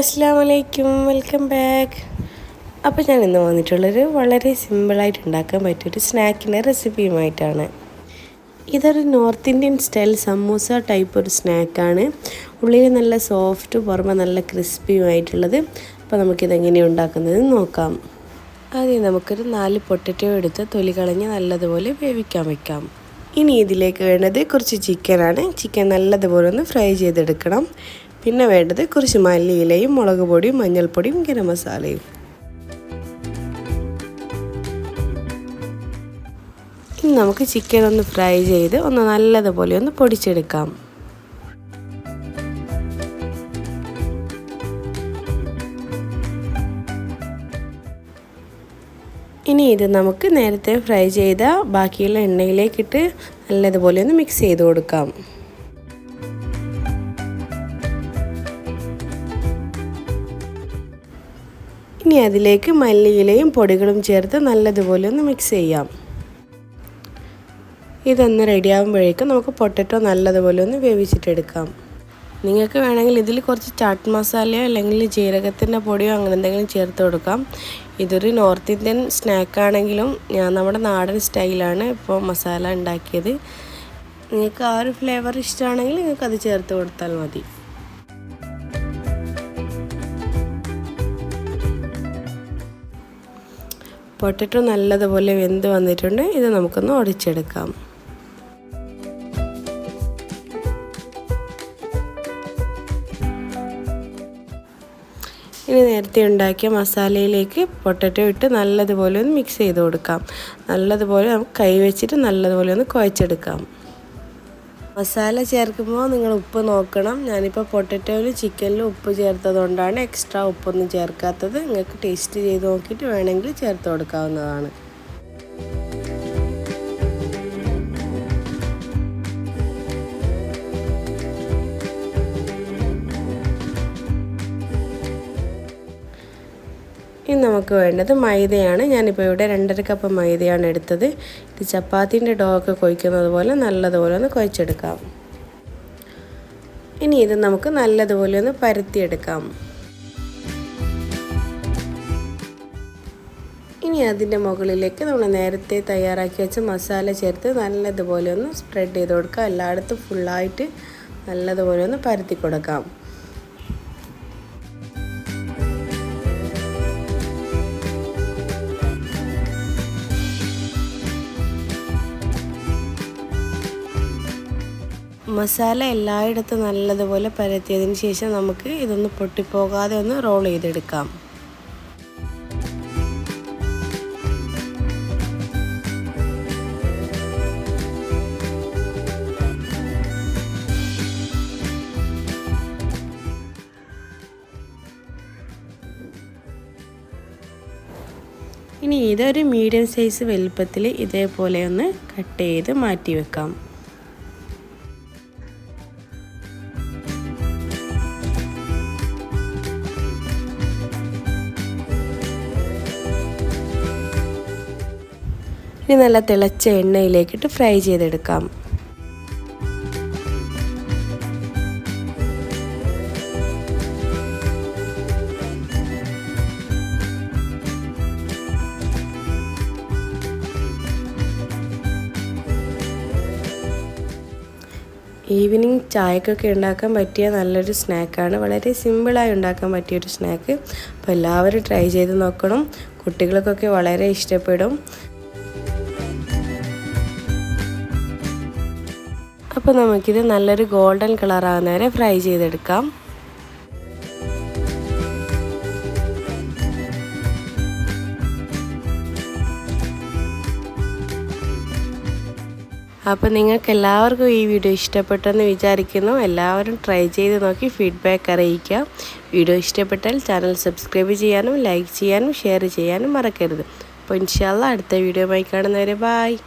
അസ്സാം വലൈക്കും welcome back. അപ്പോൾ ഞാൻ ഇന്ന് വന്നിട്ടുള്ളൊരു വളരെ സിമ്പിളായിട്ട് ഉണ്ടാക്കാൻ പറ്റിയൊരു സ്നാക്കിന്റെ റെസിപ്പിയുമായിട്ടാണ്. ഇതൊരു north Indian style samosa type ഒരു സ്നാക്കാണ്. ഉള്ളിൽ നല്ല സോഫ്റ്റ് പുറമെ നല്ല ക്രിസ്പിയുമായിട്ടുള്ളത്. അപ്പോൾ നമുക്കിതെങ്ങനെയാണ് ഉണ്ടാക്കുന്നത് നോക്കാം. ആദ്യം നമുക്കൊരു നാല് പൊട്ടറ്റോ എടുത്ത് തൊലി കളഞ്ഞ് നല്ലതുപോലെ വേവിക്കാൻ വെക്കാം. ഇനി ഇതിലേക്ക് വേണ്ടത് കുറച്ച് ചിക്കനാണ്. ചിക്കൻ നല്ലതുപോലെ ഒന്ന് ഫ്രൈ ചെയ്തെടുക്കണം. പിന്നെ വേണ്ടത് കുറച്ച് മല്ലിയിലയും മുളക് പൊടിയും മഞ്ഞൾപ്പൊടിയും ഗരം മസാലയും. ഇനി നമുക്ക് ചിക്കൻ ഒന്ന് ഫ്രൈ ചെയ്ത് ഒന്ന് നല്ലതുപോലെ ഒന്ന് പൊടിച്ചെടുക്കാം. ഇനി ഇത് നമുക്ക് നേരത്തെ ഫ്രൈ ചെയ്ത ബാക്കിയുള്ള എണ്ണയിലേക്കിട്ട് നല്ലതുപോലെ ഒന്ന് മിക്സ് ചെയ്ത് കൊടുക്കാം. ഇനി അതിലേക്ക് മല്ലിയിലയും പൊടികളും ചേർത്ത് നല്ലതുപോലെ ഒന്ന് മിക്സ് ചെയ്യാം. ഇതൊന്ന് റെഡിയാകുമ്പോഴേക്കും നമുക്ക് പൊട്ടറ്റോ നല്ലതുപോലെ ഒന്ന് വേവിച്ചിട്ടെടുക്കാം. നിങ്ങൾക്ക് വേണമെങ്കിൽ ഇതിൽ കുറച്ച് ചാട്ട് മസാലയോ അല്ലെങ്കിൽ ജീരകത്തിന്റെ പൊടിയോ അങ്ങനെ എന്തെങ്കിലും ചേർത്ത് കൊടുക്കാം. ഇതൊരു നോർത്ത് ഇന്ത്യൻ സ്നാക്കാണെങ്കിലും ഞാൻ നമ്മുടെ നാടൻ സ്റ്റൈലാണ് ഇപ്പോൾ മസാല ഉണ്ടാക്കിയത്. നിങ്ങൾക്ക് ആ ഒരു ഫ്ലേവർ ഇഷ്ടമാണെങ്കിൽ നിങ്ങൾക്ക് അത് ചേർത്ത് കൊടുത്താൽ മതി. പൊട്ടറ്റോ നല്ലതുപോലെ വെന്ത് വന്നിട്ടുണ്ട് ഇത് നമുക്കൊന്ന് ഒടിച്ചെടുക്കാം. ഇനി നേരത്തെ ഉണ്ടാക്കിയ മസാലയിലേക്ക് പൊട്ടറ്റോ ഇട്ട് നല്ലതുപോലെ ഒന്ന് മിക്സ് ചെയ്ത് കൊടുക്കാം. നല്ലതുപോലെ നമുക്ക് കൈ വെച്ചിട്ട് നല്ലതുപോലെ ഒന്ന് കുഴച്ചെടുക്കാം. മസാല ചേർക്കുമ്പോൾ നിങ്ങൾ ഉപ്പ് നോക്കണം. ഞാനിപ്പോൾ പൊട്ടറ്റോയിൽ ചിക്കനിൽ ഉപ്പ് ചേർത്തതുകൊണ്ടാണ് എക്സ്ട്രാ ഉപ്പൊന്നും ചേർക്കാത്തത്. നിങ്ങൾക്ക് ടേസ്റ്റ് ചെയ്ത് നോക്കിയിട്ട് വേണമെങ്കിൽ ചേർത്ത് കൊടുക്കാവുന്നതാണ്. നമുക്ക് വേണ്ടത് മൈദയാണ്. ഞാനിപ്പോൾ ഇവിടെ രണ്ടര കപ്പ് മൈദയാണ് എടുത്തത്. ഇത് ചപ്പാത്തിന്റെ ഡോ ഒക്കെ കൊയ്ക്കുന്നത് പോലെ നല്ലതുപോലെ ഒന്ന് കുഴച്ചെടുക്കാം ഇനി ഇത് നമുക്ക് നല്ലതുപോലെ ഒന്ന് പരത്തിയെടുക്കാം. ഇനി അതിന്റെ മുകളിലേക്ക് നമ്മൾ നേരത്തെ തയ്യാറാക്കി വെച്ച മസാല ചേർത്ത് നല്ലതുപോലെ ഒന്ന് സ്പ്രെഡ് ചെയ്ത് കൊടുക്കാം. എല്ലായിടത്തും ഫുള്ളായിട്ട് നല്ലതുപോലെ ഒന്ന് പരത്തി കൊടുക്കാം. മസാല എല്ലായിടത്തും നല്ലതുപോലെ പരത്തിയതിന് ശേഷം നമുക്ക് ഇതൊന്ന് പൊട്ടിപ്പോകാതെ ഒന്ന് റോൾ ചെയ്തെടുക്കാം. ഇനി ഇതൊരു മീഡിയം സൈസ് വലുപ്പത്തിൽ ഇതേപോലെ ഒന്ന് കട്ട് ചെയ്ത് മാറ്റി വെക്കാം. ഇനി നല്ല തിളച്ച എണ്ണയിലേക്കിട്ട് ഫ്രൈ ചെയ്തെടുക്കാം. ഈവനിങ് ചായക്കൊക്കെ ഉണ്ടാക്കാൻ പറ്റിയ നല്ലൊരു സ്നാക്കാണ്. വളരെ സിമ്പിളായി ഉണ്ടാക്കാൻ പറ്റിയൊരു സ്നാക്ക്. അപ്പോൾ എല്ലാവരും ട്രൈ ചെയ്ത് നോക്കണം. കുട്ടികൾക്കൊക്കെ വളരെ ഇഷ്ടപ്പെടും. അപ്പോൾ നമുക്കിത് നല്ലൊരു ഗോൾഡൻ കളറാകുന്ന വരെ ഫ്രൈ ചെയ്തെടുക്കാം. അപ്പോൾ നിങ്ങൾക്ക് എല്ലാവർക്കും ഈ വീഡിയോ ഇഷ്ടപ്പെട്ടെന്ന് വിചാരിക്കുന്നു. എല്ലാവരും ട്രൈ ചെയ്ത് നോക്കി ഫീഡ്ബാക്ക് അറിയിക്കുക. വീഡിയോ ഇഷ്ടപ്പെട്ടാൽ ചാനൽ സബ്സ്ക്രൈബ് ചെയ്യാനും ലൈക്ക് ചെയ്യാനും ഷെയർ ചെയ്യാനും മറക്കരുത്. അപ്പോൾ ഇൻഷാല്ല അടുത്ത വീഡിയോ ആയി കാണുന്നവരെ ബായ്